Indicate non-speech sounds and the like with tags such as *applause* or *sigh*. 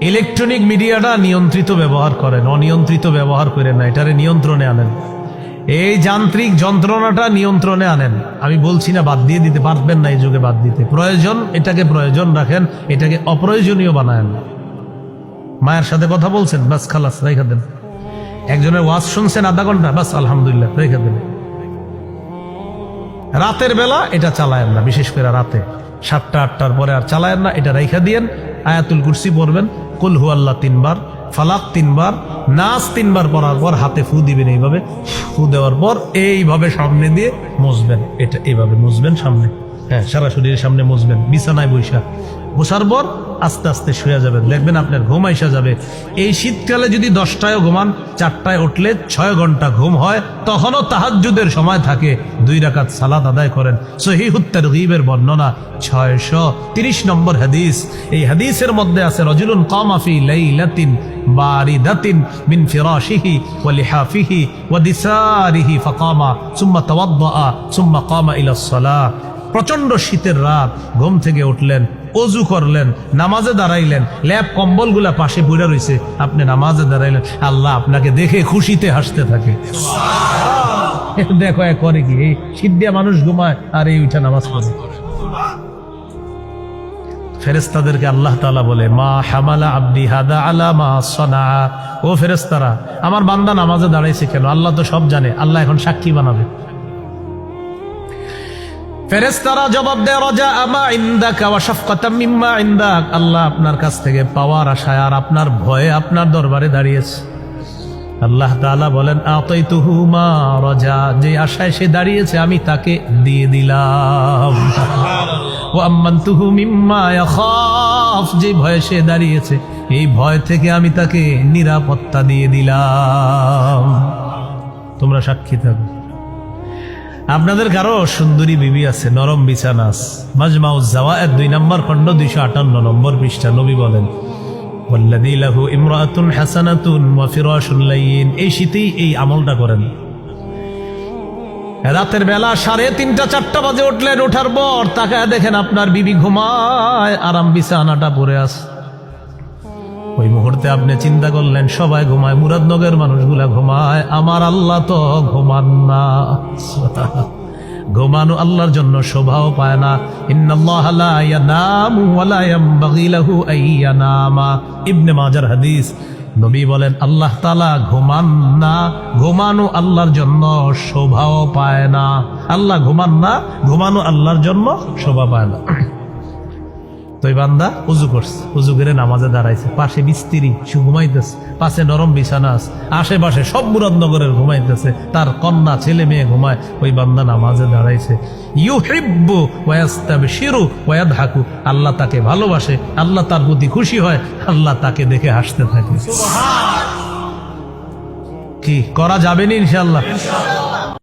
Electronic মিডিয়াটা নিয়ন্ত্রিত ব্যবহার করেন, অনিয়ন্ত্রিত ব্যবহার করেন না, এটারে নিয়ন্ত্রণে আনেন। এই যান্ত্রিক যন্ত্রণাটা নিয়ন্ত্রণে আনেন। আমি বলছি না বাদ দিয়ে দিতে, পারবেন না এই যুগে বাদ দিতে। প্রয়োজন, এটাকে প্রয়োজন রাখেন, এটাকে অপ্রয়োজনীয় বানায়েন। মায়ের সাথে কথা বলছেন, বাস খালাস, রেখে দেন। একজনের ওয়াজ শুনছেন আধা ঘণ্টা, বাস আলহামদুলিল্লাহ, রেখে দেন। রাতের বেলা এটা চালায়েন না, বিশেষ করে রাতে। সাতটা, আটটার পরে আর চালায়েন না, এটা রেখা দিয়েন। আয়াতুল কুরসি পড়বেন, কুল তিনবার, ফালাক তিনবার নাচ তিনবার পড়ার পর হাতে ফু দিবেন এইভাবে। ফু দেওয়ার পর এইভাবে সামনে দিয়ে মুসবেন। এটা এইভাবে মুছবেন সামনে। হ্যাঁ সারা শরীরের সামনে মুসবেন, বিছানায় বৈশা। বসার পর আস্তে আস্তে শুয়ে যাবেন। দেখবেন আপনার ঘুম আইসা যাবে। এই শীতকালে যদি দশটায় ঘুমান, চারটায় উঠলে ছয় ঘণ্টা ঘুম হয়, তখনও তাহাজ্জুদের সময় থাকে। দুই রাকাত সালাদ আদায় করেন। সহিহুত্তার গিবের বর্ণনা ছয়শো তিরিশ নম্বর হাদিস। এই হাদিসের মধ্যে আছে, রজুলুন কামাফি বারিদাতিন মিন ফিরাশিহি ওয়া ওয়া প্রচণ্ড শীতের রাত। ঘুম থেকে উঠলেন অজু করলেন, নামাজে দাঁড়াইলেন ল্যাপ কম্বলগুলা পাশে পড়ে রয়েছে আপনি নামাজে দাঁড়াইলেন, আল্লাহ আপনাকে দেখে খুশিতে হাসতে থাকে। *laughs* দেখো এ করে কি, এই দিয়া মানুষ ঘুমায়, আর এই উঠা নামাজ পড়ে। ফেরেস্তাদেরকে আল্লাহ তাআলা বলে, মা হামালা আব্দি হাদা আলা মা সনা। ও ফেরেস্তারা আমার বান্দা নামাজে দাঁড়াইছে কেন? আল্লাহ তো সব জানে, আল্লাহ এখন সাক্ষী বানাবে। ফেরেস্তারা জবাব দেয় রাজা আমা ইন্দাকা ওয়া শাফকাতাম মিম্মা ইন্দাক। আল্লাহ আপনার কাছ থেকে পাওয়ার আশায় আর আপনার ভয়ে আপনার দরবারে দাঁড়িয়েছে। আল্লাহ তাআলা বলেন আতাইতুহু মা রাজা যে আশায় সে দাঁড়িয়েছে আমি তাকে দিয়ে দিলাম। ও আম্মান্তুহু মিম্মা ইয়াখাফ যে ভয়ে সে দাঁড়িয়েছে এই ভয় থেকে আমি তাকে নিরাপত্তা দিয়ে দিলাম। তোমরা সাক্ষী থাকো। আপনাদের কারও সুন্দরী বিবি আছে, নরম বিছানা আছে মাজমাউ জাওয়ায়ের দুই নম্বর খণ্ড, দুইশো আটান্ন নম্বর পৃষ্ঠা, নবী বলেন লাহু ইমরাআতুন হাসানাতুন ওয়া ফিরাশুন লাইয়িন এই শীতেই এই আমলটা করেন। রাতের বেলা সাড়ে তিনটা, চারটা বাজে উঠলেন ওঠার পর তাকায় দেখেন আপনার বিবি ঘুমায়, আরাম বিছানাটা পরে আছে। ওই মুহূর্তে আপনি চিন্তা করলেন, সবাই ঘুমায় মুরাদনগরের মানুষগুলা ঘুমায়, আমার আল্লাহ তো ঘুমান না। ঘুমানো আল্লাহর জন্য শোভাও পায় না। ইবনে মাজার হাদিস, নবী বলেন, আল্লাহ তাআলা ঘুমান না, ঘুমানো আল্লাহর জন্য শোভাও পায় না। আল্লাহ ঘুমান না, ঘুমানো আল্লাহর জন্য শোভা পায় না। তো এই বান্দা উজু করছে উজু করে নামাজে দাঁড়াইছে। পাশে বিস্তিরি সে ঘুমাইতেছে। পাশে নরম বিছানা আছে। আশেপাশে সব মুরাদনগরের ঘুমাইতেছে। তার কন্যা ছেলে মেয়ে ঘুমায়। ওই বান্দা নামাজে দাঁড়াইছে। ইউহিব্বু ওয়ায়াস্তাবশিরু ওয়ায়াদহাকু আল্লাহ তাকে ভালোবাসে। আল্লাহ তার প্রতি খুশি হয়। আল্লাহ তাকে দেখে হাসতে থাকে। কি করা যাবে না ইনশাআল্লাহ?